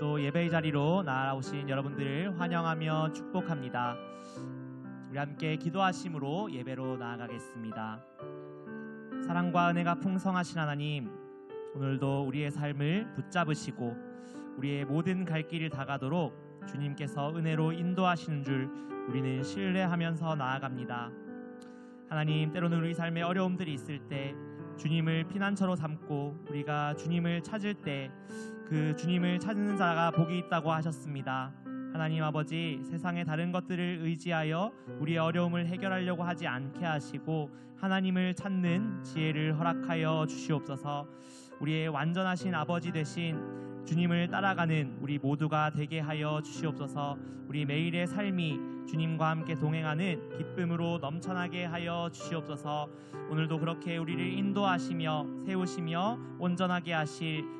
오늘도 예배의 자리로 나아오신 여러분들을 환영하며 축복합니다. 우리 함께 기도하심으로 예배로 나아가겠습니다. 사랑과 은혜가 풍성하신 하나님, 오늘도 우리의 삶을 붙잡으시고 우리의 모든 갈 길을 다가도록 주님께서 은혜로 인도하시는 줄 우리는 신뢰하면서 나아갑니다. 하나님, 때로는 우리 삶에 어려움들이 있을 때 주님을 피난처로 삼고 우리가 주님을 찾을 때 그 주님을 찾는 자가 복이 있다고 하셨습니다. 하나님 아버지 세상의 다른 것들을 의지하여 우리의 어려움을 해결하려고 하지 않게 하시고 하나님을 찾는 지혜를 허락하여 주시옵소서. 우리의 완전하신 아버지 되신 주님을 따라가는 우리 모두가 되게 하여 주시옵소서. 우리 매일의 삶이 주님과 함께 동행하는 기쁨으로 넘쳐나게 하여 주시옵소서. 오늘도 그렇게 우리를 인도하시며 세우시며 온전하게 하실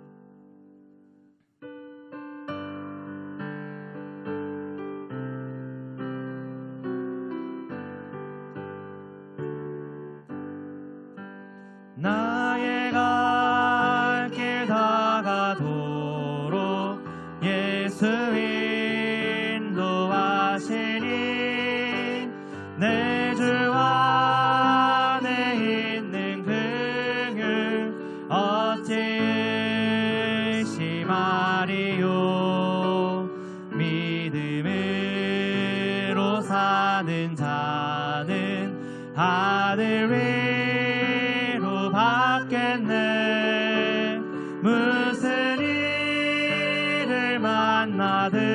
사는 자는 하늘 위로 받겠네. 무슨 일을 만나든지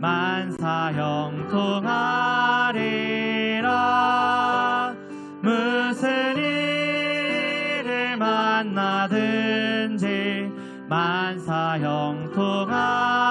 만사 형통하리라. 무슨 일을 만나든지 만사 형통하리라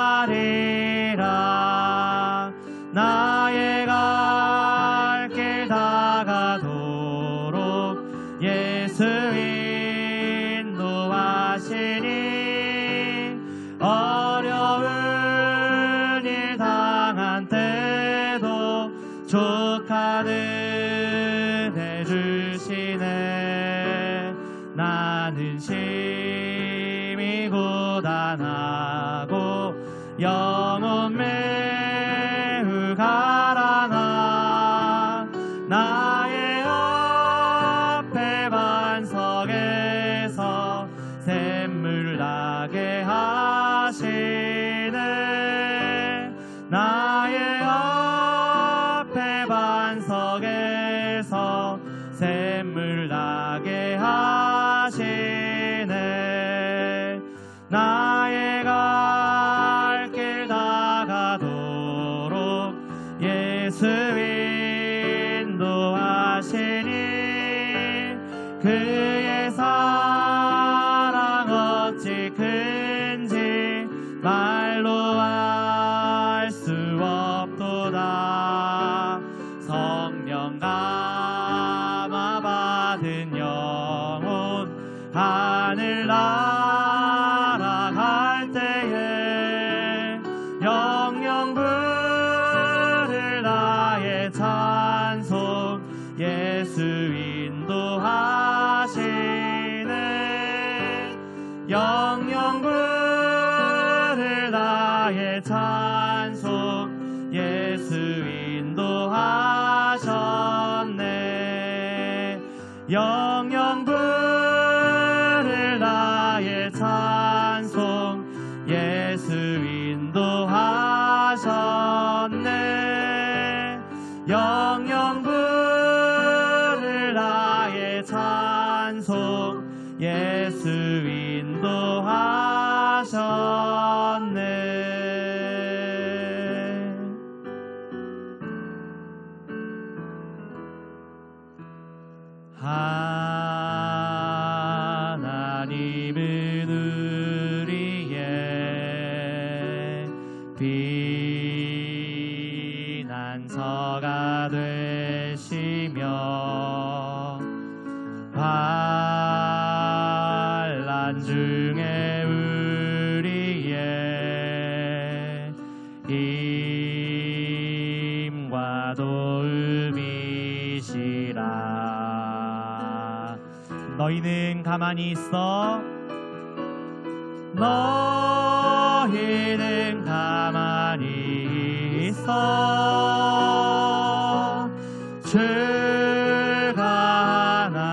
나는 심히 고단하고 영혼 매 없도다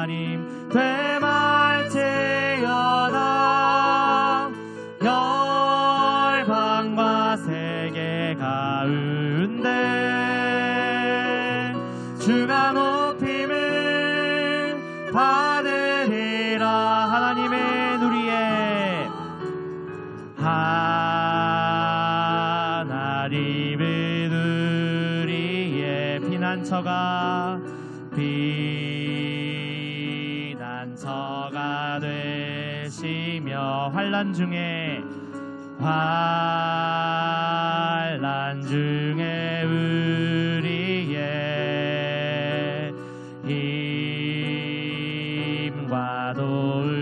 하나님 되 환란 중에 환란 중에 우리의 힘과 도움이시라.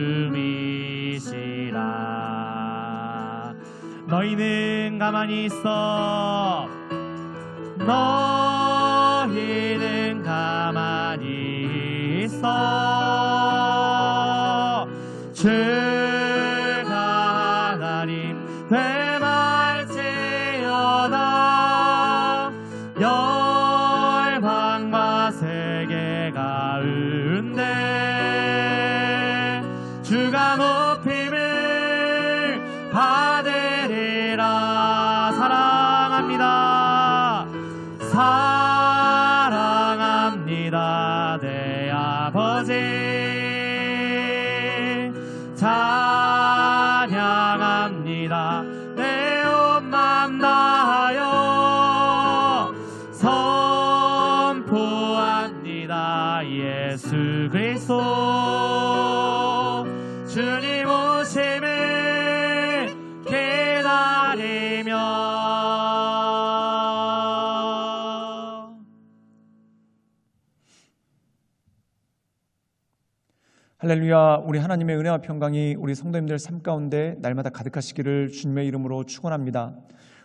너희는 가만히 있어. 너희는 가만히 있어. 주 할렐루야 우리 하나님의 은혜와 평강이 우리 성도님들 삶 가운데 날마다 가득하시기를 주님의 이름으로 축원합니다.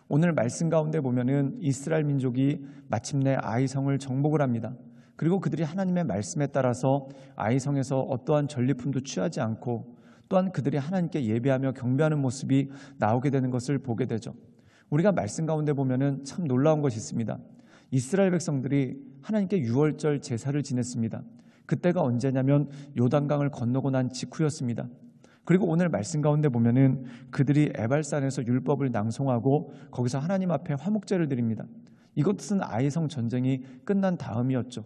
오늘 말씀 가운데 보면은 이스라엘 민족이 마침내 아이성을 정복을 합니다. 그리고 그들이 하나님의 말씀에 따라서 아이성에서 어떠한 전리품도 취하지 않고 또한 그들이 하나님께 예배하며 경배하는 모습이 나오게 되는 것을 보게 되죠. 우리가 말씀 가운데 보면은 참 놀라운 것이 있습니다. 이스라엘 백성들이 하나님께 유월절 제사를 지냈습니다. 그때가 언제냐면 요단강을 건너고 난 직후였습니다. 그리고 오늘 말씀 가운데 보면은 그들이 에발산에서 율법을 낭송하고 거기서 하나님 앞에 화목제를 드립니다. 이것은 아이성 전쟁이 끝난 다음이었죠.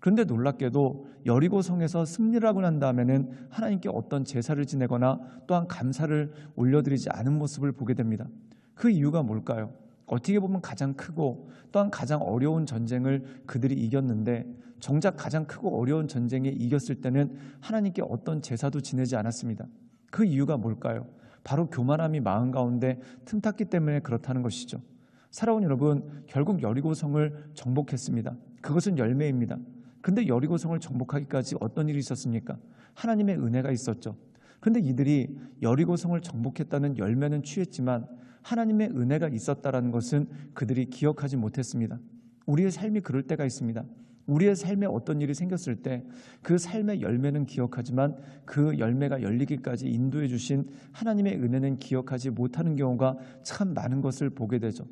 그런데 놀랍게도 여리고 성에서 승리를 하고 난 다음에는 하나님께 어떤 제사를 지내거나 또한 감사를 올려드리지 않은 모습을 보게 됩니다. 그 이유가 뭘까요? 어떻게 보면 가장 크고 또한 가장 어려운 전쟁을 그들이 이겼는데 정작 가장 크고 어려운 전쟁에 이겼을 때는 하나님께 어떤 제사도 지내지 않았습니다. 그 이유가 뭘까요? 바로 교만함이 마음 가운데 틈탔기 때문에 그렇다는 것이죠. 사랑하는 여러분, 결국 여리고성을 정복했습니다. 그것은 열매입니다. 근데 여리고성을 정복하기까지 어떤 일이 있었습니까? 하나님의 은혜가 있었죠. 근데 이들이 여리고성을 정복했다는 열매는 취했지만 하나님의 은혜가 있었다라는 것은 그들이 기억하지 못했습니다. 우리의 삶이 그럴 때가 있습니다. 우리의 삶에 어떤 일이 생겼을 때 그 삶의 열매는 기억하지만 그 열매가 열리기까지 인도해 주신 하나님의 은혜는 기억하지 못하는 경우가 참 많은 것을 보게 되죠.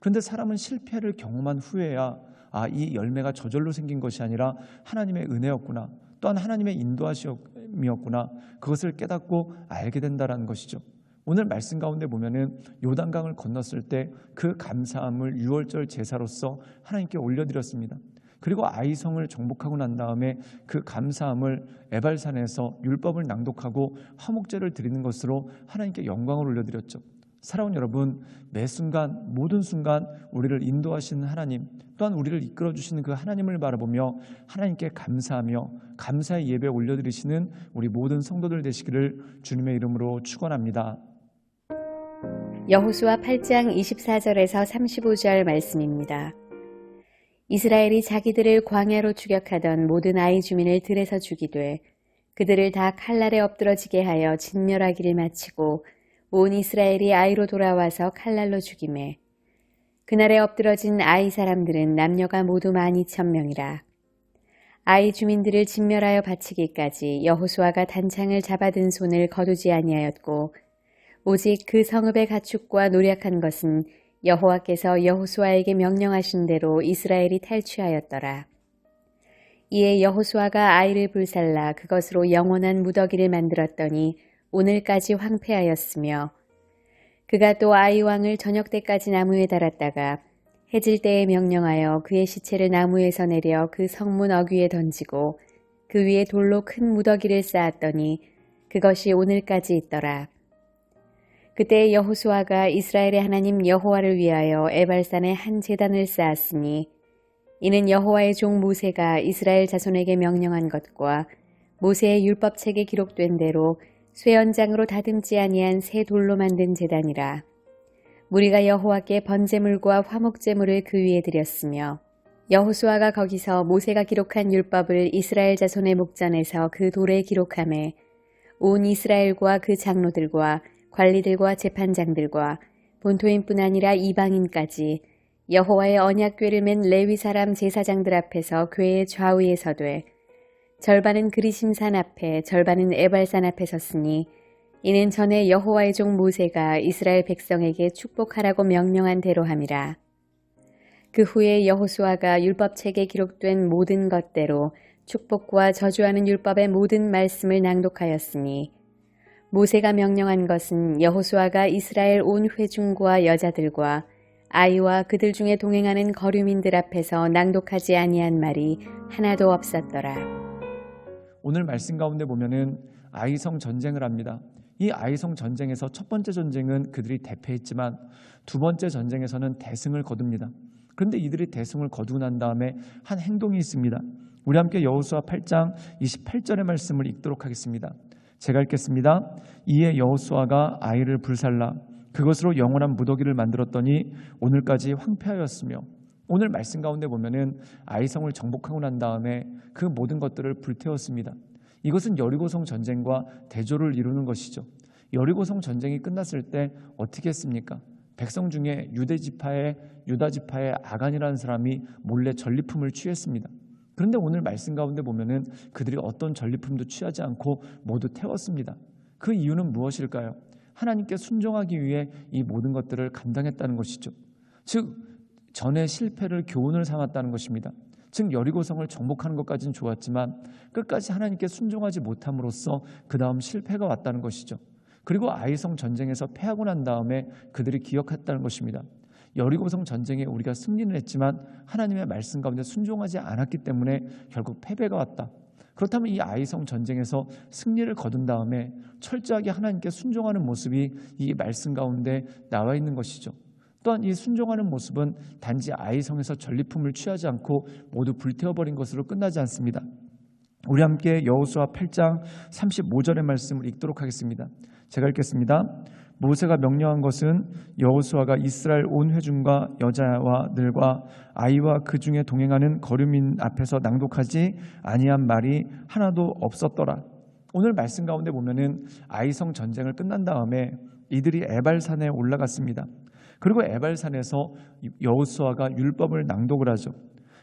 그런데 사람은 실패를 경험한 후에야 아, 이 열매가 저절로 생긴 것이 아니라 하나님의 은혜였구나. 또한 하나님의 인도하심이었구나. 그것을 깨닫고 알게 된다라는 것이죠. 오늘 말씀 가운데 보면은 요단강을 건넜을 때 그 감사함을 유월절 제사로서 하나님께 올려드렸습니다. 그리고 아이성을 정복하고 난 다음에 그 감사함을 에발산에서 율법을 낭독하고 화목제를 드리는 것으로 하나님께 영광을 올려드렸죠. 사랑하는 여러분, 매 순간 모든 순간 우리를 인도하시는 하나님, 또한 우리를 이끌어 주시는 그 하나님을 바라보며 하나님께 감사하며 감사의 예배 올려드리시는 우리 모든 성도들 되시기를 주님의 이름으로 축원합니다. 여호수아 8장 24절에서 35절 말씀입니다. 이스라엘이 자기들을 광야로 추격하던 모든 아이 주민을 들에서 죽이되 그들을 다 칼날에 엎드러지게 하여 진멸하기를 마치고 온 이스라엘이 아이로 돌아와서 칼날로 죽임에 그날에 엎드러진 아이 사람들은 남녀가 모두 만 이천 명이라. 아이 주민들을 진멸하여 바치기까지 여호수아가 단창을 잡아든 손을 거두지 아니하였고 오직 그 성읍의 가축과 노력한 것은 여호와께서 여호수아에게 명령하신 대로 이스라엘이 탈취하였더라. 이에 여호수아가 아이를 불살라 그것으로 영원한 무더기를 만들었더니 오늘까지 황폐하였으며 그가 또 아이 왕을 저녁 때까지 나무에 달았다가 해질 때에 명령하여 그의 시체를 나무에서 내려 그 성문 어귀에 던지고 그 위에 돌로 큰 무더기를 쌓았더니 그것이 오늘까지 있더라. 그때 여호수아가 이스라엘의 하나님 여호와를 위하여 에발산에 한 제단을 쌓았으니 이는 여호와의 종 모세가 이스라엘 자손에게 명령한 것과 모세의 율법책에 기록된 대로 쇠연장으로 다듬지 아니한 새 돌로 만든 제단이라. 무리가 여호와께 번제물과 화목제물을 그 위에 드렸으며 여호수아가 거기서 모세가 기록한 율법을 이스라엘 자손의 목전에서 그 돌에 기록함에 온 이스라엘과 그 장로들과 관리들과 재판장들과 본토인뿐 아니라 이방인까지 여호와의 언약궤를 맨 레위 사람 제사장들 앞에서 궤의 좌우에 서되 절반은 그리심산 앞에 절반은 에발산 앞에 섰으니 이는 전에 여호와의 종 모세가 이스라엘 백성에게 축복하라고 명령한 대로 함이라. 그 후에 여호수아가 율법책에 기록된 모든 것대로 축복과 저주하는 율법의 모든 말씀을 낭독하였으니 모세가 명령한 것은 여호수아가 이스라엘 온 회중과 여자들과 아이와 그들 중에 동행하는 거류민들 앞에서 낭독하지 아니한 말이 하나도 없었더라. 오늘 말씀 가운데 보면은 아이성 전쟁을 합니다. 이 아이성 전쟁에서 첫 번째 전쟁은 그들이 대패했지만 두 번째 전쟁에서는 대승을 거둡니다. 그런데 이들이 대승을 거두고 난 다음에 한 행동이 있습니다. 우리 함께 여호수아 8장 28절의 말씀을 읽도록 하겠습니다. 제가 읽겠습니다. 이에 여호수아가 아이를 불살라 그것으로 영원한 무더기를 만들었더니 오늘까지 황폐하였으며 오늘 말씀 가운데 보면은 아이성을 정복하고 난 다음에 그 모든 것들을 불태웠습니다. 이것은 여리고성 전쟁과 대조를 이루는 것이죠. 여리고성 전쟁이 끝났을 때 어떻게 했습니까? 백성 중에 유대 지파의 유다 지파의 아간이라는 사람이 몰래 전리품을 취했습니다. 그런데 오늘 말씀 가운데 보면은 그들이 어떤 전리품도 취하지 않고 모두 태웠습니다. 그 이유는 무엇일까요? 하나님께 순종하기 위해 이 모든 것들을 감당했다는 것이죠. 즉 전의 실패를 교훈을 삼았다는 것입니다. 즉 여리고성을 정복하는 것까지는 좋았지만 끝까지 하나님께 순종하지 못함으로써 그 다음 실패가 왔다는 것이죠. 그리고 아이성 전쟁에서 패하고 난 다음에 그들이 기억했다는 것입니다. 여리고성 전쟁에 우리가 승리는 했지만 하나님의 말씀 가운데 순종하지 않았기 때문에 결국 패배가 왔다. 그렇다면 이 아이성 전쟁에서 승리를 거둔 다음에 철저하게 하나님께 순종하는 모습이 이 말씀 가운데 나와 있는 것이죠. 또한 이 순종하는 모습은 단지 아이성에서 전리품을 취하지 않고 모두 불태워버린 것으로 끝나지 않습니다. 우리 함께 여호수아 8장 35절의 말씀을 읽도록 하겠습니다. 제가 읽겠습니다. 모세가 명령한 것은 여호수아가 이스라엘 온 회중과 여자와 들과 아이와 그 중에 동행하는 거류민 앞에서 낭독하지 아니한 말이 하나도 없었더라. 오늘 말씀 가운데 보면은 아이성 전쟁을 끝난 다음에 이들이 에발산에 올라갔습니다. 그리고 에발산에서 여호수아가 율법을 낭독을 하죠.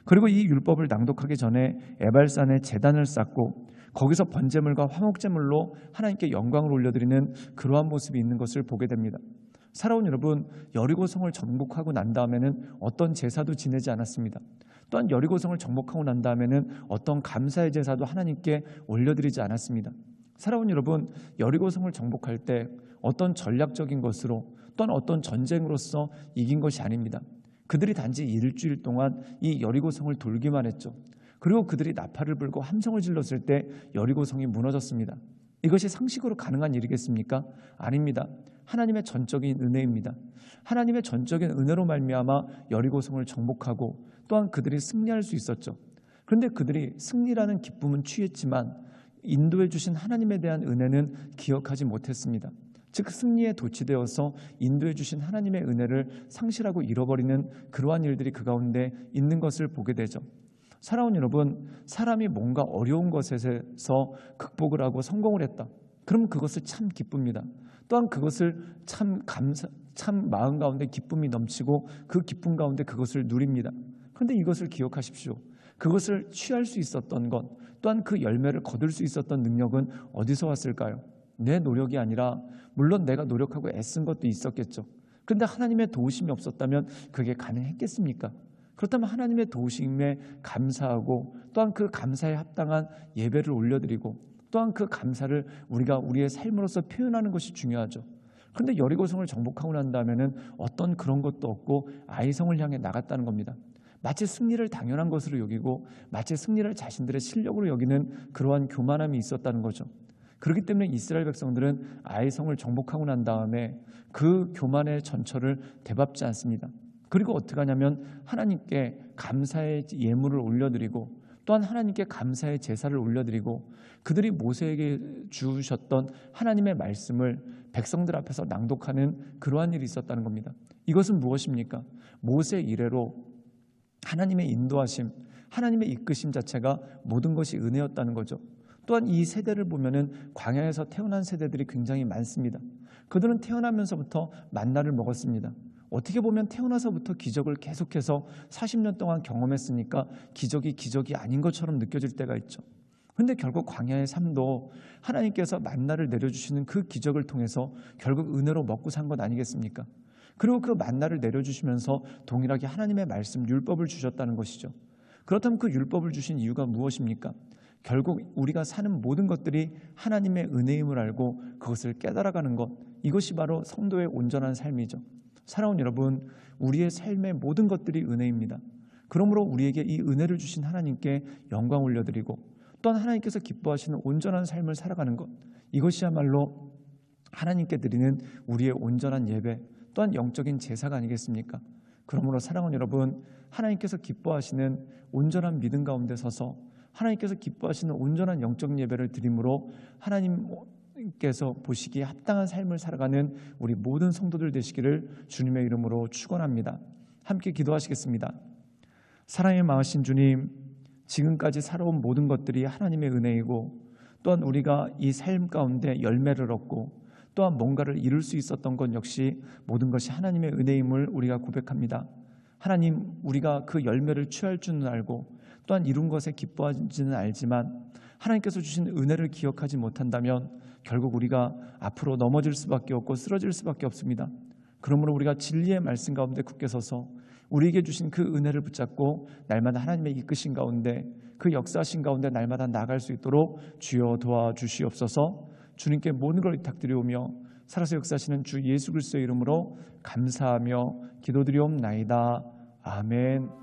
그리고 이 율법을 낭독하기 전에 에발산에 제단을 쌓고 거기서 번제물과 화목제물로 하나님께 영광을 올려드리는 그러한 모습이 있는 것을 보게 됩니다. 사랑하는 여러분, 여리고성을 정복하고 난 다음에는 어떤 제사도 지내지 않았습니다. 또한 여리고성을 정복하고 난 다음에는 어떤 감사의 제사도 하나님께 올려드리지 않았습니다. 사랑하는 여러분, 여리고성을 정복할 때 어떤 전략적인 것으로 또는 어떤 전쟁으로서 이긴 것이 아닙니다. 그들이 단지 일주일 동안 이 여리고성을 돌기만 했죠. 그리고 그들이 나팔을 불고 함성을 질렀을 때 여리고 성이 무너졌습니다. 이것이 상식으로 가능한 일이겠습니까? 아닙니다. 하나님의 전적인 은혜입니다. 하나님의 전적인 은혜로 말미암아 여리고 성을 정복하고 또한 그들이 승리할 수 있었죠. 그런데 그들이 승리라는 기쁨은 취했지만 인도해 주신 하나님에 대한 은혜는 기억하지 못했습니다. 즉 승리에 도취되어서 인도해 주신 하나님의 은혜를 상실하고 잃어버리는 그러한 일들이 그 가운데 있는 것을 보게 되죠. 사랑하는 여러분, 사람이 뭔가 어려운 것에서 극복을 하고 성공을 했다. 그럼 그것을 참 기쁩니다. 또한 그것을 참 감사, 참 마음 가운데 기쁨이 넘치고 그 기쁨 가운데 그것을 누립니다. 그런데 이것을 기억하십시오. 그것을 취할 수 있었던 것, 또한 그 열매를 거둘 수 있었던 능력은 어디서 왔을까요? 내 노력이 아니라 물론 내가 노력하고 애쓴 것도 있었겠죠. 근데 하나님의 도우심이 없었다면 그게 가능했겠습니까? 그렇다면 하나님의 도우심에 감사하고 또한 그 감사에 합당한 예배를 올려드리고 또한 그 감사를 우리가 우리의 삶으로서 표현하는 것이 중요하죠. 그런데 여리고성을 정복하고 난 다음에는 어떤 그런 것도 없고 아이성을 향해 나갔다는 겁니다. 마치 승리를 당연한 것으로 여기고 마치 승리를 자신들의 실력으로 여기는 그러한 교만함이 있었다는 거죠. 그렇기 때문에 이스라엘 백성들은 아이성을 정복하고 난 다음에 그 교만의 전철을 되밟지 않습니다. 그리고 어떻게 하냐면 하나님께 감사의 예물을 올려드리고 또한 하나님께 감사의 제사를 올려드리고 그들이 모세에게 주셨던 하나님의 말씀을 백성들 앞에서 낭독하는 그러한 일이 있었다는 겁니다. 이것은 무엇입니까? 모세 이래로 하나님의 인도하심, 하나님의 이끄심 자체가 모든 것이 은혜였다는 거죠. 또한 이 세대를 보면은 광야에서 태어난 세대들이 굉장히 많습니다. 그들은 태어나면서부터 만나를 먹었습니다. 어떻게 보면 태어나서부터 기적을 계속해서 40년 동안 경험했으니까 기적이 기적이 아닌 것처럼 느껴질 때가 있죠. 근데 결국 광야의 삶도 하나님께서 만나를 내려주시는 그 기적을 통해서 결국 은혜로 먹고 산 것 아니겠습니까? 그리고 그 만나를 내려주시면서 동일하게 하나님의 말씀, 율법을 주셨다는 것이죠. 그렇다면 그 율법을 주신 이유가 무엇입니까? 결국 우리가 사는 모든 것들이 하나님의 은혜임을 알고 그것을 깨달아가는 것, 이것이 바로 성도의 온전한 삶이죠. 사랑하는 여러분, 우리의 삶의 모든 것들이 은혜입니다. 그러므로 우리에게 이 은혜를 주신 하나님께 영광 올려드리고 또한 하나님께서 기뻐하시는 온전한 삶을 살아가는 것, 이것이야말로 하나님께 드리는 우리의 온전한 예배, 또한 영적인 제사가 아니겠습니까? 그러므로 사랑하는 여러분, 하나님께서 기뻐하시는 온전한 믿음 가운데 서서 하나님께서 기뻐하시는 온전한 영적 예배를 드림으로 하나님 께서 보시기에 합당한 삶을 살아가는 우리 모든 성도들 되시기를 주님의 이름으로 축원합니다. 함께 기도하시겠습니다. 사랑의 마으신 주님, 지금까지 살아온 모든 것들이 하나님의 은혜이고 또한 우리가 이 삶 가운데 열매를 얻고 또한 뭔가를 이룰 수 있었던 것 역시 모든 것이 하나님의 은혜임을 우리가 고백합니다. 하나님, 우리가 그 열매를 취할 줄은 알고 또한 이룬 것에 기뻐하지는 알지만 하나님께서 주신 은혜를 기억하지 못한다면 결국 우리가 앞으로 넘어질 수밖에 없고 쓰러질 수밖에 없습니다. 그러므로 우리가 진리의 말씀 가운데 굳게 서서 우리에게 주신 그 은혜를 붙잡고 날마다 하나님의 이끄신 가운데 그 역사하신 가운데 날마다 나갈 수 있도록 주여 도와주시옵소서 주님께 모든 걸 부탁드리오며 살아서 역사하시는 주 예수 그리스도의 이름으로 감사하며 기도드리옵나이다. 아멘.